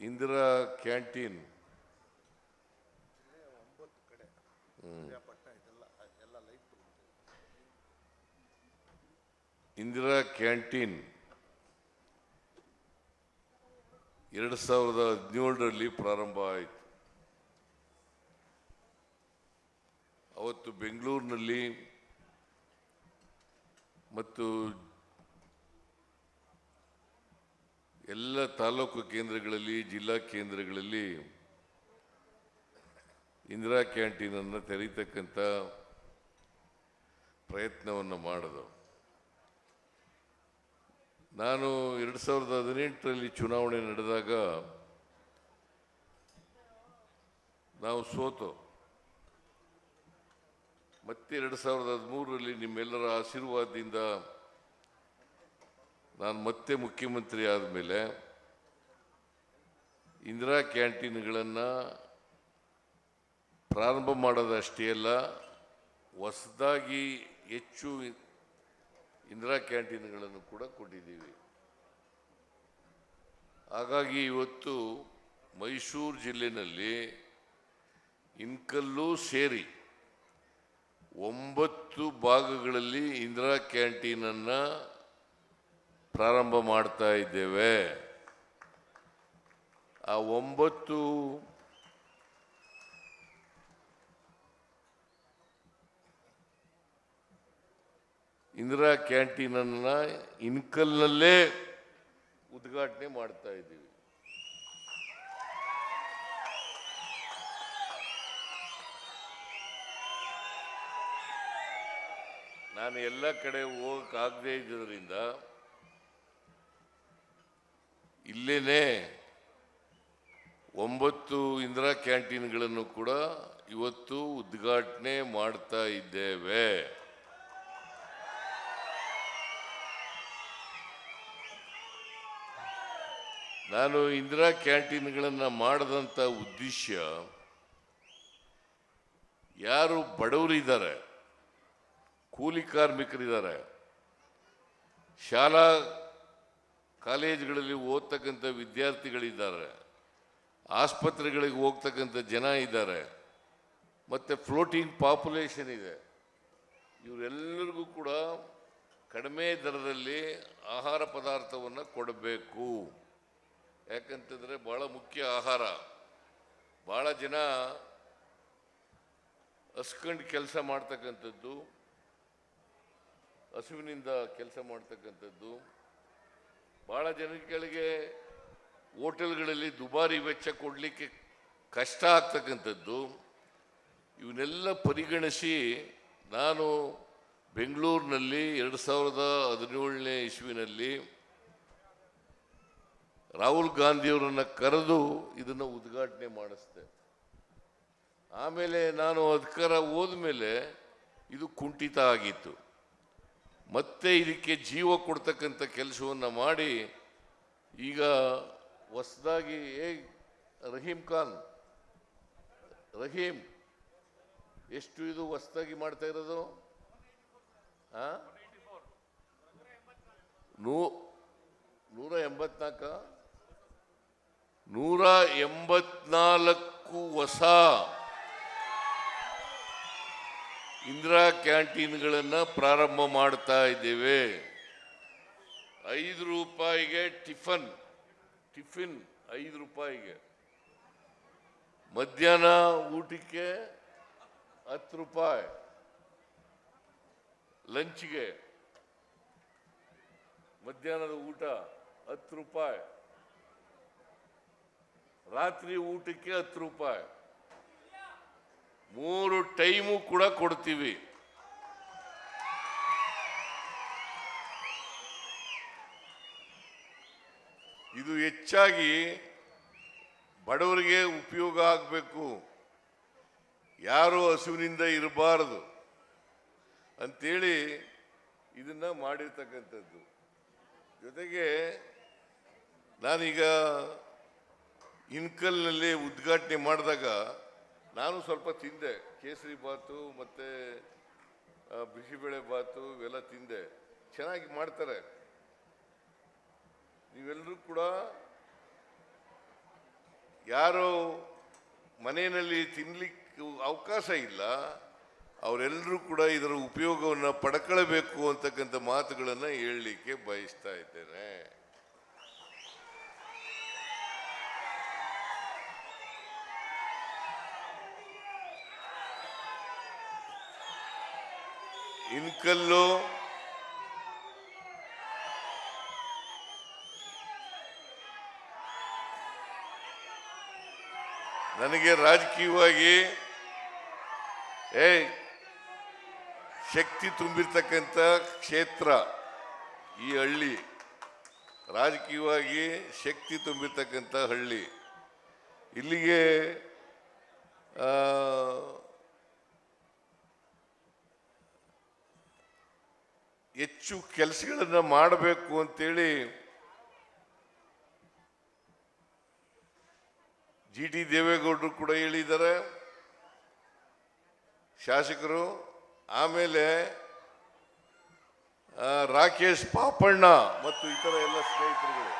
Indira canteen. Indira canteen. ಎರಡು ಸಾವಿರದ ಹದಿನೇಳರಲ್ಲಿ ಪ್ರಾರಂಭ ಆಯಿತು. ಅವತ್ತು ಬೆಂಗಳೂರಿನಲ್ಲಿ ಮತ್ತು ಎಲ್ಲ ತಾಲೂಕು ಕೇಂದ್ರಗಳಲ್ಲಿ, ಜಿಲ್ಲಾ ಕೇಂದ್ರಗಳಲ್ಲಿ ಇಂದಿರಾ ಕ್ಯಾಂಟೀನನ್ನು ತೆರೀತಕ್ಕಂಥ ಪ್ರಯತ್ನವನ್ನು ಮಾಡಿದವು. ನಾನು ಎರಡು ಸಾವಿರದ ಹದಿನೆಂಟರಲ್ಲಿ ಚುನಾವಣೆ ನಡೆದಾಗ ನಾವು ಸೋತು. ಮತ್ತೆ ಎರಡು ಸಾವಿರದ ಹದಿಮೂರರಲ್ಲಿ ನಿಮ್ಮೆಲ್ಲರ ಆಶೀರ್ವಾದದಿಂದ ನಾನು ಮತ್ತೆ ಮುಖ್ಯಮಂತ್ರಿ ಆದಮೇಲೆ ಇಂದಿರಾ ಕ್ಯಾಂಟೀನ್ಗಳನ್ನು ಪ್ರಾರಂಭ ಮಾಡೋದಷ್ಟೇ ಅಲ್ಲ, ಹೊಸದಾಗಿ ಹೆಚ್ಚು ಇಂದಿರಾ ಕ್ಯಾಂಟೀನ್ಗಳನ್ನು ಕೂಡ ಕೊಟ್ಟಿದ್ದೀವಿ. ಹಾಗಾಗಿ ಇವತ್ತು ಮೈಸೂರು ಜಿಲ್ಲೆಯಲ್ಲಿ ಇನ್ಕಲ್ಲೂ ಸೇರಿ ಒಂಬತ್ತು ಭಾಗಗಳಲ್ಲಿ ಇಂದಿರಾ ಕ್ಯಾಂಟೀನನ್ನು ಪ್ರಾರಂಭ ಮಾಡ್ತಾ ಇದ್ದೇವೆ. ಆ ಒಂಬತ್ತು ಇಂದಿರಾ ಕ್ಯಾಂಟೀನನ್ನು ಇನ್ಕಲ್ನಲ್ಲೇ ಉದ್ಘಾಟನೆ ಮಾಡ್ತಾ ಇದ್ದೀವಿ. ನಾನು ಎಲ್ಲ ಕಡೆ ಹೋಗಕ್ಕಾಗದೇ ಇದ್ದರಿಂದ ಇಲ್ಲೇನೆ ಒಂಬತ್ತು ಇಂದಿರಾ ಕ್ಯಾಂಟೀನ್ಗಳನ್ನು ಕೂಡ ಇವತ್ತು ಉದ್ಘಾಟನೆ ಮಾಡ್ತಾ ಇದ್ದೇವೆ. ನಾನು ಇಂದಿರಾ ಕ್ಯಾಂಟೀನ್ಗಳನ್ನು ಮಾಡಿದಂಥ ಉದ್ದೇಶ ಯಾರು ಬಡವರಿದ್ದಾರೆ ಕೂಲಿ ಕಾರ್ಮಿಕರಿದ್ದಾರೆ, ಶಾಲಾ ಕಾಲೇಜುಗಳಲ್ಲಿ ಓದ್ತಕ್ಕಂಥ ವಿದ್ಯಾರ್ಥಿಗಳಿದ್ದಾರೆ, ಆಸ್ಪತ್ರೆಗಳಿಗೆ ಹೋಗ್ತಕ್ಕಂಥ ಜನ ಇದ್ದಾರೆ, ಮತ್ತು ಫ್ಲೋಟಿಂಗ್ ಪಾಪ್ಯುಲೇಷನ್ ಇದೆ. ಇವರೆಲ್ಲರಿಗೂ ಕೂಡ ಕಡಿಮೆ ದರದಲ್ಲಿ ಆಹಾರ ಪದಾರ್ಥವನ್ನು ಕೊಡಬೇಕು. ಯಾಕಂತಂದರೆ ಭಾಳ ಮುಖ್ಯ ಆಹಾರ. ಭಾಳ ಜನ ಹಸ್ಕಂಡು ಕೆಲಸ ಮಾಡ್ತಕ್ಕಂಥದ್ದು, ಹಸುವಿನಿಂದ ಕೆಲಸ ಮಾಡ್ತಕ್ಕಂಥದ್ದು. ಭಾಳ ಜನಗಳಿಗೆ ಹೋಟೆಲ್ಗಳಲ್ಲಿ ದುಬಾರಿ ವೆಚ್ಚ ಕೊಡಲಿಕ್ಕೆ ಕಷ್ಟ ಆಗ್ತಕ್ಕಂಥದ್ದು. ಇವನ್ನೆಲ್ಲ ಪರಿಗಣಿಸಿ ನಾನು ಬೆಂಗಳೂರಿನಲ್ಲಿ ಎರಡು ಸಾವಿರದ ಹದಿನೇಳನೇ ಇಸ್ವಿನಲ್ಲಿ ರಾಹುಲ್ ಗಾಂಧಿಯವರನ್ನು ಕರೆದು ಇದನ್ನು ಉದ್ಘಾಟನೆ ಮಾಡಿಸ್ದೆ. ಆಮೇಲೆ ನಾನು ಅಧಿಕಾರ ಹೋದ್ಮೇಲೆ ಇದು ಕುಂಠಿತ ಆಗಿತ್ತು. ಮತ್ತೆ ಇದಕ್ಕೆ ಜೀವ ಕೊಡ್ತಕ್ಕಂಥ ಕೆಲಸವನ್ನು ಮಾಡಿ, ಈಗ ಹೊಸದಾಗಿ, ಏ ರಹೀಮ್ ಖಾನ್ ರಹೀಮ್ ಎಷ್ಟು ಇದು ಹೊಸದಾಗಿ ಮಾಡ್ತಾ ಇರೋದು? ನೂ, ನೂರ ಎಂಬತ್ನಾಲ್ಕ ನೂರ ಎಂಬತ್ನಾಲ್ಕು ಹೊಸ ಇಂದಿರಾ ಕ್ಯಾಂಟೀನ್ಗಳನ್ನು ಪ್ರಾರಂಭ ಮಾಡ್ತಾ ಇದ್ದೇವೆ. ಐದು ರೂಪಾಯಿಗೆ ಟಿಫನ್, ಟಿಫಿನ್ ಐದು ರೂಪಾಯಿಗೆ. ಮಧ್ಯಾಹ್ನ ಊಟಕ್ಕೆ ಹತ್ತು ರೂಪಾಯಿ. ಲಂಚ್ಗೆ ಮಧ್ಯಾಹ್ನದ ಊಟ ಹತ್ತು ರೂಪಾಯಿ. ರಾತ್ರಿ ಊಟಕ್ಕೆ ಹತ್ತು ರೂಪಾಯಿ. ಟೈಮು ಕೂಡ ಕೊಡ್ತೀವಿ. ಇದು ಹೆಚ್ಚಾಗಿ ಬಡವರಿಗೆ ಉಪಯೋಗ ಆಗಬೇಕು. ಯಾರು ಹಸುವಿನಿಂದ ಇರಬಾರದು. ಅಂತೇಳಿ ಇದನ್ನು ಮಾಡಿರ್ತಕ್ಕಂಥದ್ದು. ಜೊತೆಗೆ ನಾನೀಗ ಇನ್ಕಲ್ನಲ್ಲಿ ಉದ್ಘಾಟನೆ ಮಾಡಿದಾಗ ನಾನು ಸ್ವಲ್ಪ ತಿಂದೆ. ಕೇಸರಿ ಬಾತು ಮತ್ತು ಬಿಸಿಬೇಳೆ ಬಾತು ಇವೆಲ್ಲ ತಿಂದೆ. ಚೆನ್ನಾಗಿ ಮಾಡ್ತಾರೆ. ನೀವೆಲ್ಲರೂ ಕೂಡ ಯಾರು ಮನೆಯಲ್ಲಿ ತಿನ್ಲಿಕ್ಕೆ ಅವಕಾಶ ಇಲ್ಲ. ಅವರೆಲ್ಲರೂ ಕೂಡ ಇದರ ಉಪಯೋಗವನ್ನು ಪಡ್ಕೊಳ್ಬೇಕು ಅಂತಕ್ಕಂಥ ಮಾತುಗಳನ್ನು ಹೇಳಲಿಕ್ಕೆ ಬಯಸ್ತಾ ಇದ್ದೇನೆ. ಇನ್ಕಲ್ಲು. ನನಗೆ ರಾಜಕೀಯವಾಗಿ ಏಯ್ ಶಕ್ತಿ ತುಂಬಿರ್ತಕ್ಕಂಥ ಕ್ಷೇತ್ರ ಈ ಹಳ್ಳಿ. ರಾಜಕೀಯವಾಗಿ ಶಕ್ತಿ ತುಂಬಿರ್ತಕ್ಕಂಥ ಹಳ್ಳಿ. ಇಲ್ಲಿಗೆ ಹೆಚ್ಚು ಕೆಲಸಗಳನ್ನು ಮಾಡಬೇಕು ಅಂತೇಳಿ ಜಿ ಟಿ ದೇವೇಗೌಡರು ಕೂಡ ಹೇಳಿದ್ದಾರೆ. ಶಾಸಕರು, ಆಮೇಲೆ ರಾಕೇಶ್ ಪಾಪಣ್ಣ ಮತ್ತು ಇತರ ಎಲ್ಲ ಸ್ನೇಹಿತರುಗಳು.